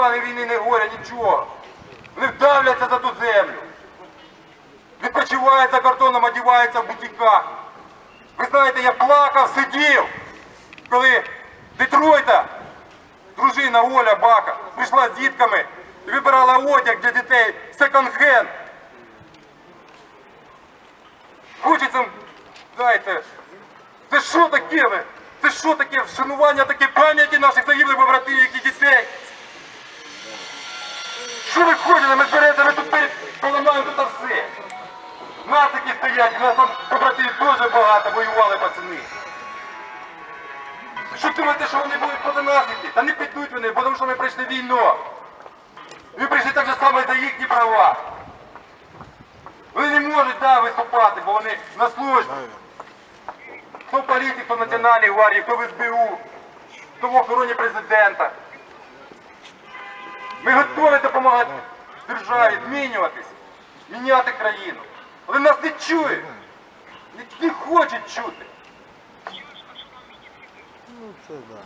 нема війни, ні горя, нічого. Вони вдавляться за ту землю. Відпочивають за кордоном, одіваються в бутіках. Ви знаєте, я плакав, сидів, коли Детройта, дружина Оля Бака, прийшла з дітками і вибирала одяг для дітей секонд-хенд. Хочеться, знаєте, це що таке ви? Це що таке вшанування таке пам'яті наших загиблих побратимів і дітей? Що ви ходите? Ми зберемося, ми тут поламаємо тут все. Нацики стоять, у нас там побратимів дуже багато, воювали пацани. Що думаєте, що вони будуть проти нас? Та не підуть вони, бо тому що ми пройшли війну. Ми прийшли так же само і за їхні права. Вони не можуть да, виступати, бо вони на службі. Хто в поліції, хто в Національній гвардії, хто в СБУ, хто в охороні президента. Ми готові допомагати державі змінюватись, міняти країну. Але нас не чують, не, не хочуть чути. Ну це да.